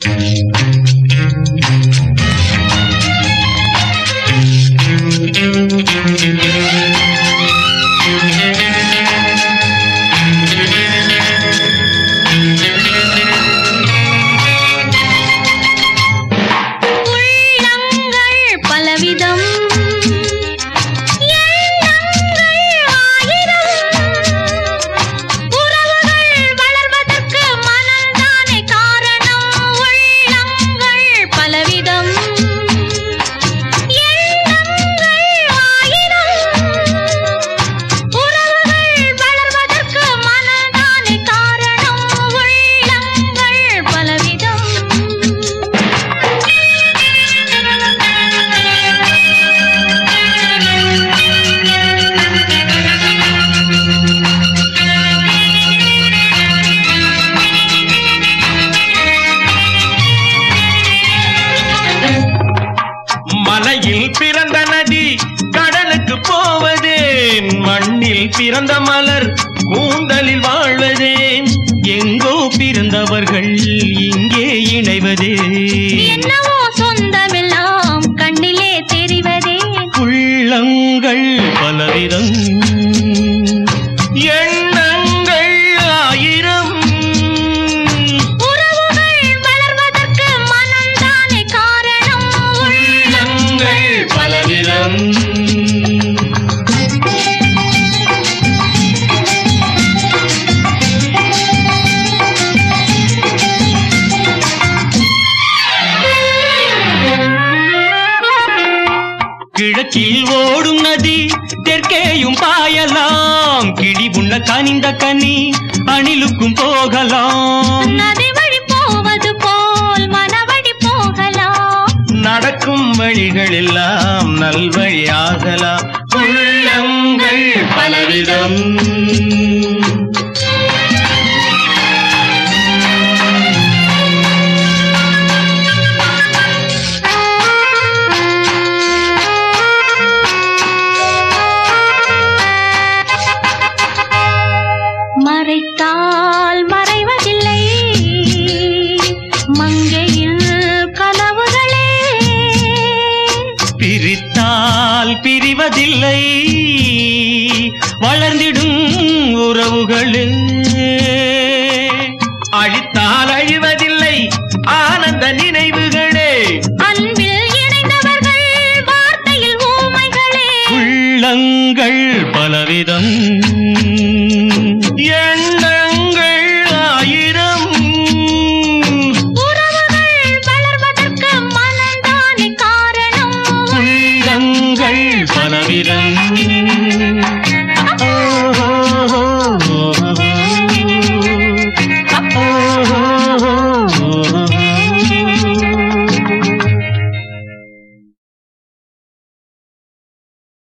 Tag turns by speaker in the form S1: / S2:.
S1: உள்ளங்கள்
S2: மண்ணில் பிறந்த நதி கடலுக்கு போவதேன் மண்ணில் பிறந்த மலர் கூந்தலில் வாழ்வதேன் எங்கோ பிறந்தவர்கள் இங்கே இணைவதே. கிழக்கில் ஓடும் நதி தெற்கேயும் பாயலாம். கிடி உண்ண கனிந்த கனி அணிலுக்கும் போகலாம்.
S1: நதி வழி போவது போல் மனவழி போகலாம்.
S2: நடக்கும் வழிகள் எல்லாம் நல்வழியாகலாம். உள்ளங்கள் பலவிதம். பிரிவதில்லை. வளர்ந்திடும் உறவுகளே. அழித்தால் அழிவதில்லை. ஆ